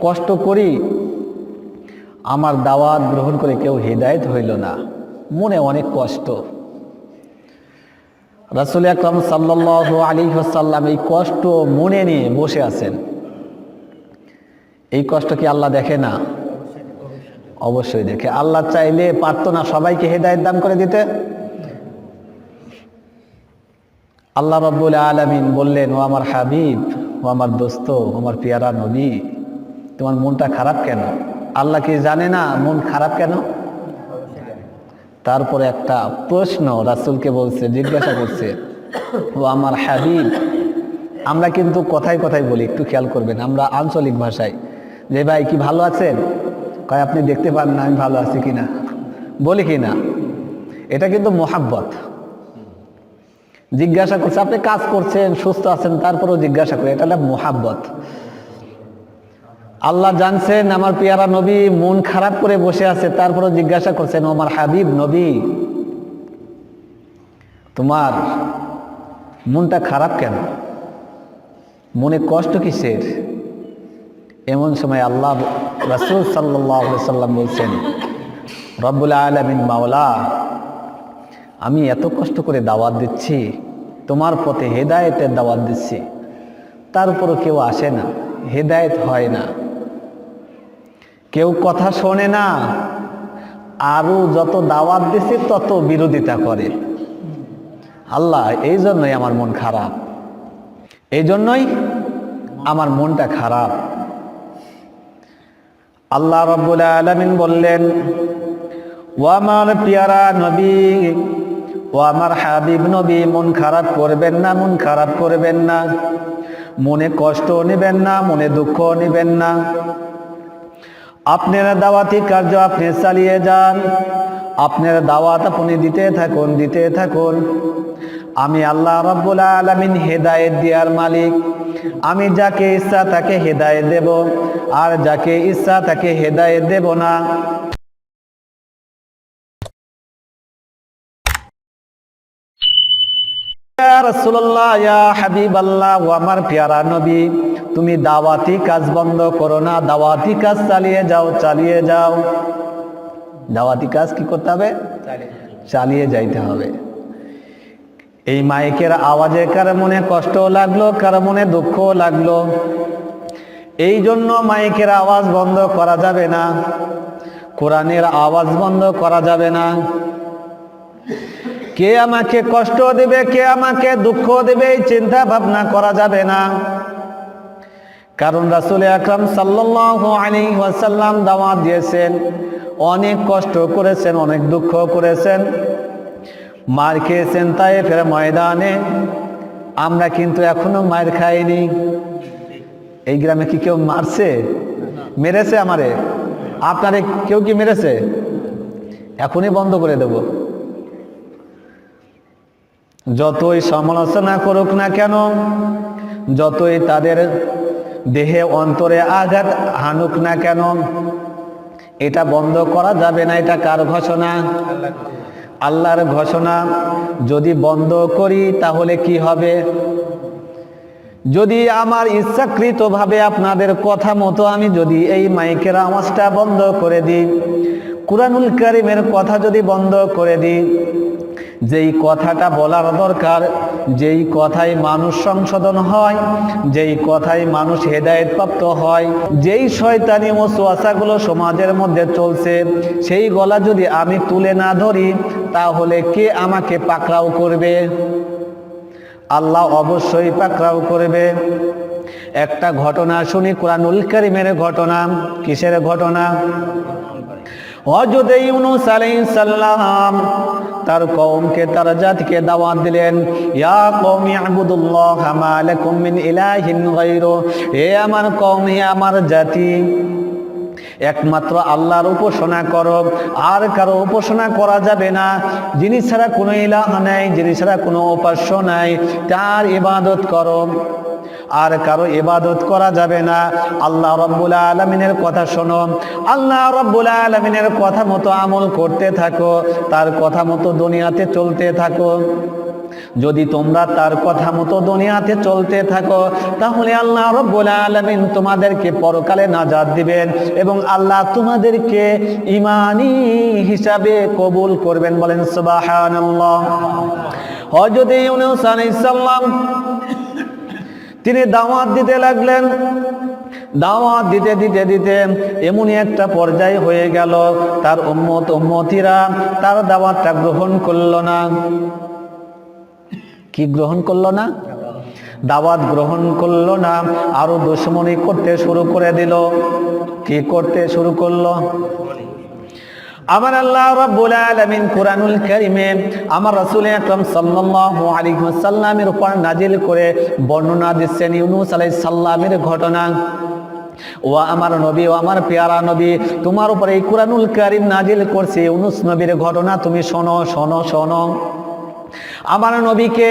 কষ্ট করি, আমার দাওয়াত গ্রহণ করে কেউ হৃদায়ত হইল না। মনে অনেক কষ্ট। রাসুল আকরম সাল্লাহ আলী সাল্লাম এই কষ্ট মনে নিয়ে বসে আছেন। এই কষ্ট কি আল্লাহ দেখে না? অবশ্যই দেখে। আল্লাহ চাইলে পারতো না সবাইকে হেদায়ত দান করে দিতে। আল্লাহ রব্বুল আলমিন বললেন, ও আমার হাবিব, ও আমার দোস্ত, ও আমার পিয়ারা নবী তোমার মনটা খারাপ কেন? আল্লাহ কি জানে না মন খারাপ কেন? তারপরে একটা প্রশ্ন রাসুলকে বলছে, জিজ্ঞাসা করছে, ও আমার হাবিব, আমরা কিন্তু কথায় কথায় বলি, একটু খেয়াল করবেন, আমরা আঞ্চলিক ভাষায়। যে ভাই, কি ভালো আছেন? কয়, আপনি দেখতে পান না আমি ভালো আছি কিনা? বলি কি না? এটা কিন্তু মোহাব্বত। জিজ্ঞাসা করছে, আপনি কাজ করছেন, সুস্থ আছেন, তারপরেও জিজ্ঞাসা করে, এটা মোহাব্বত। আল্লাহ জানছেন, আমার পিয়ারা নবী মন খারাপ করে বসে আছে, তারপরেও জিজ্ঞাসা করছেন আমার হাবিব নবী, তোমার মনটা খারাপ কেন? মনে কষ্ট কিসের? এমন সময় আল্লাহ রাসুল সাল্লাহ সাল্লাম বলছেন, রব্বুল আলমিন মাওলা, আমি এত কষ্ট করে দাওয়াত দিচ্ছি, তোমার পথে হেদায়েতের দাওয়াত দিচ্ছি তারপরও কেউ আসে না, হেদায়েত হয় না। কেউ কথা শোনে না। আরও যত দাওয়াত দিছে, তত বিরোধিতা করে। আল্লাহ, এই জন্যই আমার মন খারাপ। এই জন্যই আমার মনটা খারাপ। আল্লাহ রব্বুল আলমিন বললেন ও আমার পিয়ারা নবী ও আমার হাবিব নবী, মন খারাপ করবেন না, মন খারাপ করবেন না। মনে কষ্ট নেবেন না, মনে দুঃখ নেবেন না। আপনার দাওয়াতি কার্য আপনি চালিয়ে যান। আপনার দাওয়াত আপনি দিতে থাকুন দিতে থাকুন। আমি আল্লাহ রব্বুল আলমিন হেদায়েত দেওয়ার মালিক। আমি যাকে ইচ্ছা তাকে হেদায়েত দেব, আর যাকে ইচ্ছা তাকে হেদায়েত দেব না। রসুল্লাহ হাবিব আল্লাহ আমার পেয়ারা নবী। তুমি দাওয়াতি কাজ বন্ধ করো না, দাওয়াতি কাজ চালিয়ে যাও চালিয়ে যাও। দাওয়াতি কাজ কি করতে হবে? চালিয়ে যাইতে হবে। এই মাইকের আওয়াজে কার মনে কষ্ট লাগল, কার মনে দুঃখ লাগল? এই জন্য মাইকের আওয়াজ বন্ধ করা যাবে না, কোরআনের আওয়াজ বন্ধ করা যাবে না। কে আমাকে কষ্ট দেবে, কে আমাকে দুঃখ দেবে, এই চিন্তা ভাবনা করা যাবে না। কারণ রাসুল আকরাম ওয়াসাল্লাম দাওয়াত দিয়েছেন, অনেক কষ্ট করেছেন, অনেক দুঃখ করেছেন। মার খেয়েছেন তাই ফের ময়দানে। আমরা কিন্তু এখনও মার খাইনি। এই গ্রামে কি কেউ মারছে? মেরেছে আমারে? আপনারে কেউ কি মেরেছে? এখনই বন্ধ করে দেব। যতই সমালোচনা করুক না কেন, যতই তাদের দেহে অন্তরে আঘাত হানুক না কেন? এটা বন্ধ করা যাবে না, এটা কার ঘোষণা? আল্লাহর ঘোষণা। যদি বন্ধ করি, তাহলে কি হবে? যদি আমার ইচ্ছাকৃতভাবে আপনাদের কথা মতো আমি যদি এই মাইকের আওয়াজটা বন্ধ করে দিই, কুরআনুল কারিমের কথা যদি বন্ধ করে দিই যেই কথাটা বলার দরকার, যেই কথায় মানুষ সংশোধন হয়, যেই কথায় মানুষ হেদায়েত প্রাপ্ত হয়, যেই শয়তানি ওয়াসাগুলো সমাজের মধ্যে চলছে, সেই গলা যদি আমি তুলে না ধরি, তাহলে কে আমাকে পাকড়াও করবে? আল্লাহ অবশ্যই পাকড়াও করবে। একটা ঘটনা শুনি, কোরআনুল করিমের ঘটনা। কিসের ঘটনা? হজরত ইউনুস আলাইহিস সালাম তার কওমকে, তার জাতিকে দাওয়াত দিলেন, ইয়া কওমি ইবুদুল্লাহ মা লাকুম ইলাহিন গায়রু। হে আমার আমার জাতি, একমাত্র আল্লাহর উপাসনা করো, আর কারও উপাসনা করা যাবে না। যিনি ছাড়া কোনো ইলাহ নাই, যিনি ছাড়া কোনো উপাস্য নাই, তার ইবাদত করো। আর কারও ইবাদত করা যাবে না। আল্লাহ রব্বুল আলমিনের কথা শোনো। আল্লাহ রব্বুল আলমিনের কথা মতো আমল করতে থাকো, তার কথা মতো দুনিয়াতে চলতে থাকো। যদি তোমরা তার কথা মতো দুনিয়াতে চলতে থাকো, তাহলে আল্লাহ রব্বুল আলামিন তোমাদেরকে পরকালে নাজাদ দিবেন এবং আল্লাহ তোমাদেরকে ইমানি হিসাবে কবুল করবেন বলেন সুবহানাল্লাহ। হযরত ইউনূস আলাইহিস সালাম তিনি দাওয়াত দিতে লাগলেন। দাওয়াত দিতে দিতে দিতে এমনই একটা পর্যায় হয়ে গেল। তার উম্মত, উম্মতিরা তার দাওয়াতটা গ্রহণ করল না। কি গ্রহণ করল না? দাওয়াত গ্রহণ করল না। আরও দুশ্মনী করতে শুরু করে দিল। কি করতে শুরু করল? আমার আল্লাহ রাব্বুল আলামিন কুরআনুল কারীমে আমার রাসূল আকরাম সাল্লাল্লাহু আলাইহি ওয়াসাল্লামের উপর নাজিল করে বর্ণনা দিচ্ছেন ইউনূস আলাইহিস সালামের ঘটনা। ও আমার নবী, ও আমার পেয়ারা নবী, তোমার উপরে এই কুরআনুল কারীম নাজিল করছে ইউনূস নবীর ঘটনা তুমি শোনো শোনো শোনো। আমার নবীকে,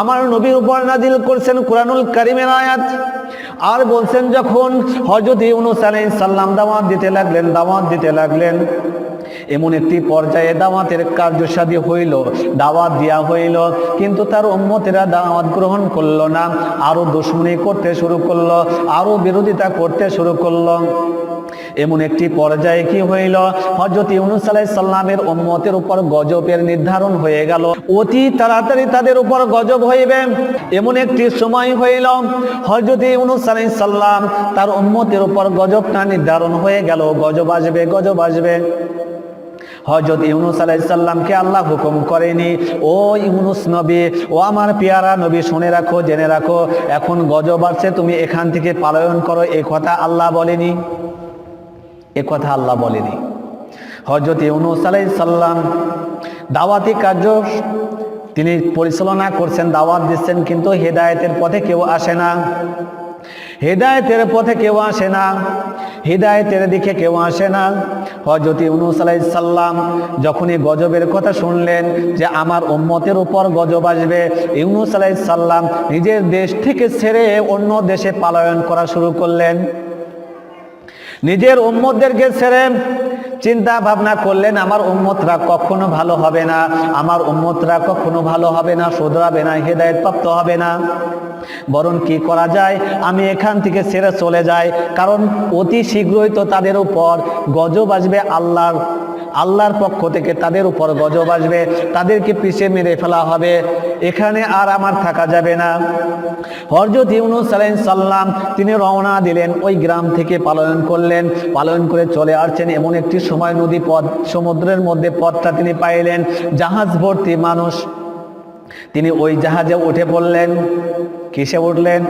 আমার নবীর উপর নাজিল করছেন কুরআনুল কারীমের আয়াত। আর বলছেন যখন হযরত ইউনূস আলাইহিস সালাম দাওয়াত দিতে লাগলেন, দাওয়াত দিতে লাগলেন এমন একটি পর্যায়ে দাওয়াতের কার্যসাধী হইল, দাওয়াত দেওয়া হইল, কিন্তু তার উম্মতেরা দাওয়াত গ্রহণ করল না আরও দুশ্মনী করতে শুরু করল আরও বিরোধিতা করতে শুরু করল। এমন একটি পর্যায়ে কি হইল? হজরত ইউনুস আলাইহিস সালামের উম্মতের উপর গজবের নির্ধারণ হয়ে গেল। অতি তাড়াতাড়ি তাদের উপর গজব হইবে। এমন একটি সময় হইল হজরত ইউনুস আলাইহিস সালাম তার উম্মতের উপর গজবটা নির্ধারণ হয়ে গেল। গজব আসবে গজব আসবে। হজরত ইউনুস আলাইসাল্লামকে আল্লাহ হুকুম করেনি। ও ইউনুস নবী, ও আমার পেয়ারা নবী, শুনে রাখো, জেনে রাখো, এখন গজব আসছে, তুমি এখান থেকে পালায়ন করো, এ কথা আল্লাহ বলেনি। এ কথা আল্লাহ বলেনি। হজরত ইউনুস আলাইসাল্লাম দাওয়াতি কার্য তিনি পরিচালনা করছেন, দাওয়াত দিচ্ছেন, কিন্তু হেদায়েতের পথে কেউ আসে না। হেদায়েতের পথে কেউ আসে না। হৃদায়তের দিকে কেউ আসে না। হজরত ইউনুস আলাইসাল্লাম যখনই গজবের কথা শুনলেন যে আমার উম্মতের উপর গজব আসবে, ইউনুস আলাইসাল্লাম নিজের দেশ থেকে ছেড়ে অন্য দেশে পালায়ন করা শুরু করলেন। নিজের উম্মতদেরকে ছেড়ে চিন্তা ভাবনা করলেন, আমার উম্মতরা কখনো ভালো হবে না, আমার উম্মতরা কখনো ভালো হবে না, শোধরাবে না হেদায়ত প্রাপ্ত হবে না। বরং কি করা যায়? আমি এখান থেকে ছেড়ে চলে যাই, কারণ অতি শীঘ্রই তো তাদের উপর গজব আসবে আল্লাহর আল্লাহর পক্ষ থেকে তাদের উপর গজব আসবে, তাদেরকে পিছিয়ে মেরে ফেলা হবে, এখানে আর আমার থাকা যাবে না। হরজত ইউনুস আলাইহিস সাল্লাম তিনি রওনা দিলেন, ওই গ্রাম থেকে পালন করলেন, পালন করে চলে আসছেন এমন একটি সময় নদী পথ, সমুদ্রের মধ্যে পথটা তিনি পাইলেন, জাহাজ ভর্তি মানুষ। তিনি ওই জাহাজে উঠে পড়লেন, কিসে উঠলেন?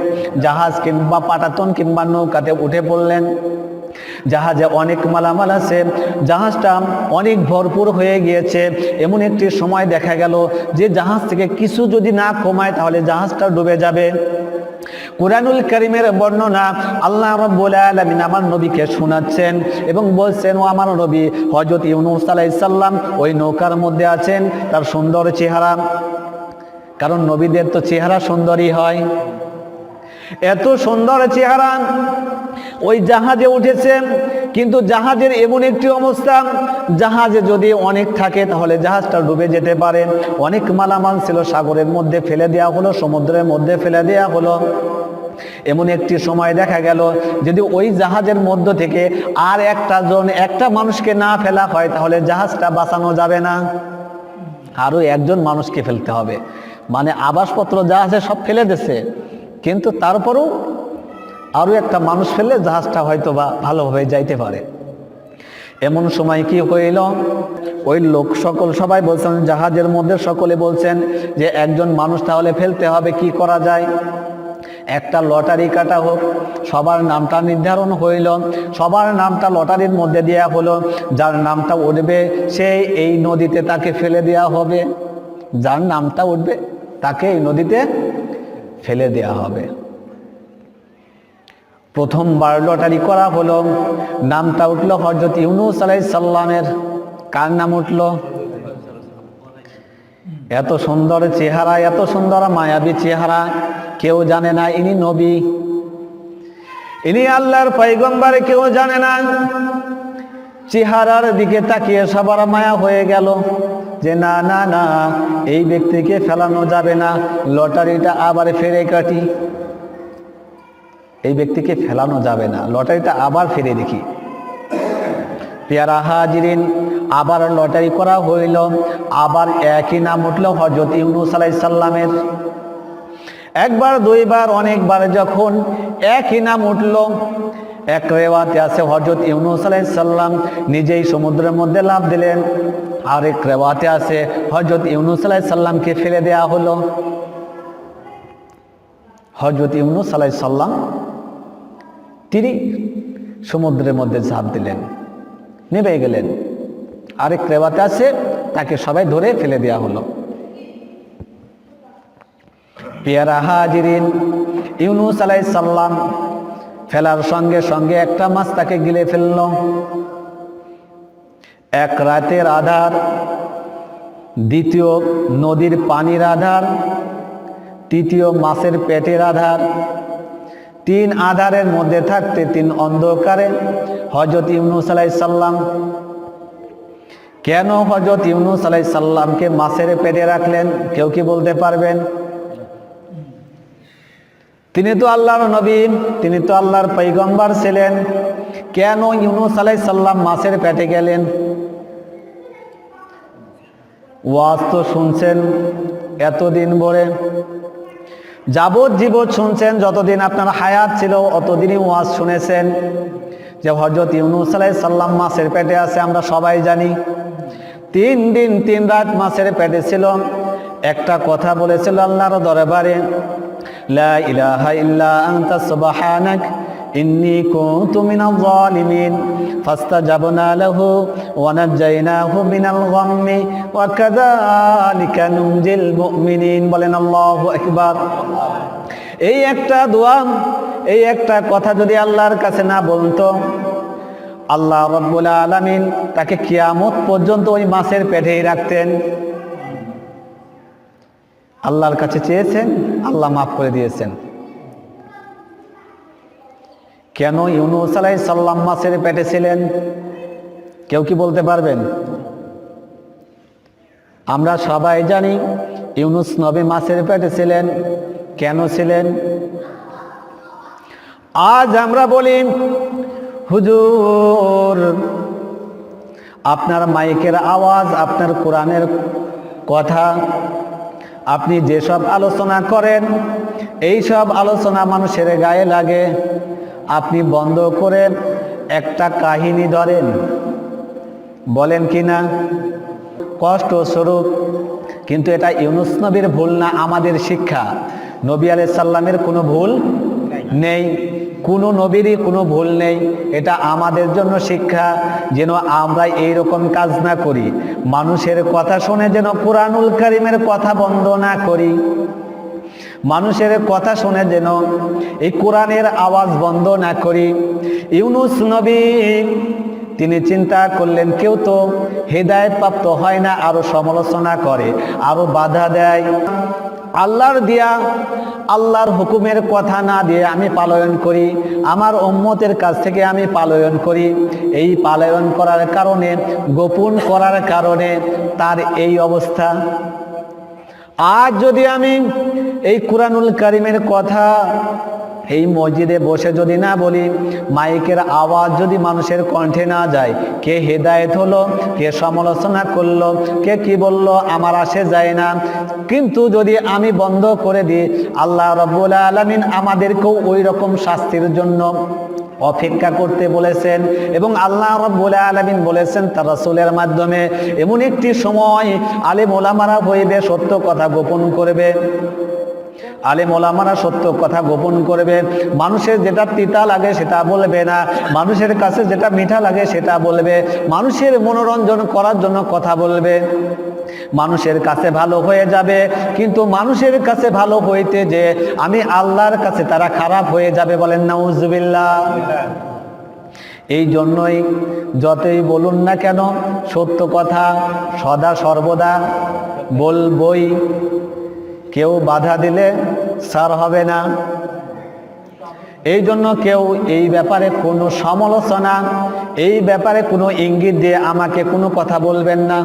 জাহাজ কিংবা পাটাতন কিংবা নৌকাতে উঠে পড়লেন। জাহাজে অনেক মালামাল আছে, জাহাজটা অনেক ভরপুর হয়ে গিয়েছে। এমন একটি সময় দেখা গেল যে জাহাজ থেকে কিছু যদি না কমায়, তাহলে জাহাজটা ডুবে যাবে। কোরআনুল করিমের বর্ণনা আল্লাহ রব্বুল আলামিন আমার নবীকে শোনাচ্ছেন এবং বলছেন, ও আমার নবী হজরত ইউনুস আলাইহিস সালাম ওই নৌকার মধ্যে আছেন, তার সুন্দর চেহারা। কারণ নবীদের তো চেহারা সুন্দরই হয়। এত সুন্দর চেহারা। ওই জাহাজে উঠেছে, কিন্তু জাহাজের এমন একটি অবস্থা, জাহাজে যদি অনেক থাকে তাহলে জাহাজটা ডুবে যেতে পারে। অনেক মালামাল ছিল সাগরের মধ্যে ফেলে দেওয়া হলো, সমুদ্রের মধ্যে ফেলে দেওয়া হলো। এমন একটি সময় দেখা গেল, যদি ওই জাহাজের মধ্য থেকে আর একটা জন একটা মানুষকে না ফেলা হয়, তাহলে জাহাজটা বাঁচানো যাবে না। আরও একজন মানুষকে ফেলতে হবে। মানে আবাসপত্র জাহাজে সব ফেলে দিছে কিন্তু তারপরেও আরও একটা মানুষ ফেললে জাহাজটা হয়তো বা ভালোভাবে যাইতে পারে। এমন সময় কি হইল? ওই লোক সকল সবাই বলছেন, জাহাজের মধ্যে সকলে বলছেন যে, একজন মানুষ তাহলে ফেলতে হবে, কি করা যায়? একটা লটারি কাটা হোক, সবার নামটা নির্ধারণ হইল। সবার নামটা লটারির মধ্যে দেওয়া হলো, যার নামটা উঠবে সে এই নদীতে তাকে ফেলে দেওয়া হবে। যার নামটা উঠবে তাকে এই নদীতে ফেলে দেয়া হবে। প্রথমবার লটারি করা হলো, নামটা উঠল হজরত ইউনুস আলাই সাল্লামের কার নাম উঠল? এত সুন্দর চেহারা, এত সুন্দর মায়াবী চেহারা, কেউ জানে না ইনি নবী। ইনি আল্লাহর পৈগম্বর কেউ জানে না। চেহারার দিকে তাকিয়ে সবার মায়া হয়ে গেল। যে না না না, এই ব্যক্তিকে ফেলানো যাবে না। লটারিটা আবার ফেরে কাটি। এই ব্যক্তিকে ফেলানো যাবে না। লটারিটা আবার ফিরে দেখি। পেয়ারা হাজিরিন, আবার লটারি করা হইল। আবার একই নাম উঠল হজরত ইউনুস আলাই সাল্লামের একবার, দুইবার, অনেকবার যখন একই নাম উঠল এক রেওয়াতে আছে হজরত ইউনুস আলাই সাল্লাম নিজেই সমুদ্রের মধ্যে লাভ দিলেন। আরেক রেওয়াতে আছে হজরত ইউনুস আলাই সাল্লামকে ফেলে দেয়া হলো। হজরত ইউনুস আলাই সাল্লাম তিনি সমুদ্রের মধ্যে ঝাঁপ দিলেন নেমে গেলেন। আরেক রেওয়াতে আছে, তাকে সবাই ধরে ফেলে দেওয়া হলো। পেয়ারা হাজিরিন, ইউনুস আলাই সাল্লাম ফেলার সঙ্গে সঙ্গে একটা মাছ তাকে গিলে ফেলল। এক রাতের আধার, দ্বিতীয় নদীর পানির আধার, তৃতীয় মাছের পেটের আধার, তিন আধারের মধ্যে থাকতে তিন অন্ধকারে হজরত ইউনুস আলাই সাল্লাম কেন হজরত ইউনুস আলাই সাল্লামকে মাছের পেটে রাখলেন? কেউ কি বলতে পারবেন? তিনি তো আল্লাহর নবী, তিনি তো আল্লাহর পৈগম্বার ছিলেন। কেন ইউনুস আলাই সাল্লাম মাছের পেটে গেলেন? ওয়াজ তো শুনছেন এতদিন ভরে। যাবৎ জীবত শুনছেন, যতদিন আপনার হায়াত ছিল, অতদিনই ওয়াজ শুনেছেন যে হজরত ইউনুস আলাই সাল্লাম মাছের পেটে আছে, আমরা সবাই জানি। তিন দিন, তিন রাত মাছের পেটে ছিল। একটা কথা বলেছিল আল্লাহর দরবারে ইল্লা আনতা সুবহানাক, ইন্নী কুনতু মিনাল জালিমিন ফাস্তাজাবনা লাহু ওয়া নাজাইনাহু মিনাল গাম্মি, ওয়া কাযালিকা নুনজিল মুমিনিন। বলেন আল্লাহু আকবার। এই একটা দোয়া, এই একটা কথা যদি আল্লাহর কাছে না বলতো, আল্লাহ রব্বুল আলামিন তাকে কিয়ামত পর্যন্ত ওই মাছের পেটেই রাখতেন। আল্লাহর কাছে চেয়েছেন, আল্লাহ মাফ করে দিয়েছেন। কেন ইউনুস আলাই সাল্লাম মাছের পেটে ছিলেন? কেউ কি বলতে পারবেন? আমরা সবাই জানি ইউনুস নবী মাছের পেটে ছিলেন, কেন ছিলেন? আজ আমরা বলি, হুজুর, আপনার মাইকের আওয়াজ, আপনার কোরআনের কথা আপনি যেসব আলোচনা করেন এই সব আলোচনা মানুষের গায়ে লাগে। আপনি বন্ধ করেন একটা কাহিনী ধরেন। বলেন কি না? কষ্ট স্বরূপ কিন্তু এটা ইউনুস নবীর ভুল না আমাদের শিক্ষা। নবী আলাই সাল্লামের কোনো ভুল নেই। কোনো নবীরই কোনো ভুল নেই। এটা আমাদের জন্য শিক্ষা, যেন আমরা এই রকম কাজ না করি। মানুষের কথা শুনে যেন কোরআনুল কারিমের কথা বন্ধ না করি। মানুষের কথা শুনে যেন এই কোরআনের আওয়াজ বন্ধ না করি। ইউনুস নবী, তিনি চিন্তা করলেন, কেউ তো হেদায়ত প্রাপ্ত হয় না, আরও সমালোচনা করে, আরও বাধা দেয়। আল্লাহর দিয়া আল্লাহর হুকুমের কথা না দিয়ে আমি পালয়ন করি, আমার উম্মতের কাছ থেকে আমি পালয়ন করি। এই পালয়ন করার কারণে, গোপন করার কারণে তার এই অবস্থা। আজ যদি আমি এই কোরআনুল কারিমের কথা এই মসজিদে বসে যদি না বলি, মাইকের আওয়াজ যদি মানুষের কণ্ঠে না যায়, কে হেদায়েত হলো, কে সমালোচনা করল, কে কি বলল, আমার আসে যায় না। কিন্তু যদি আমি বন্ধ করে দিই, আল্লাহ রব্বুল আলমিন আমাদেরকেও ওই রকম শাস্তির জন্য অপেক্ষা করতে বলেছেন এবং আল্লাহ রব্বুল আলমিন বলেছেন তার রাসূলের মাধ্যমে, এমন একটি সময় আলেম ওলামারা হইবে সত্য কথা গোপন করবে। আলেম ওলামারা সত্য কথা গোপন করবে। মানুষের যেটা তিতা লাগে সেটা বলবে না। মানুষের কাছে যেটা মিঠা লাগে সেটা বলবে। মানুষের মনোরঞ্জন করার জন্য কথা বলবে। মানুষের কাছে ভালো হয়ে যাবে। কিন্তু মানুষের কাছে ভালো হইতে যে আমি আল্লাহর কাছে তারা খারাপ হয়ে যাবে বলেন নাউজুবিল্লাহ এই জন্যই যতই বলুন না কেন, সত্য কথা সদা সর্বদা বলবই। কেউ বাধা দিলে সার হবে না। এই জন্য কেউ এই ব্যাপারে কোনো সমালোচনা, এই ব্যাপারে কোনো ইঙ্গিত দিয়ে আমাকে কোনো কথা বলবেন না।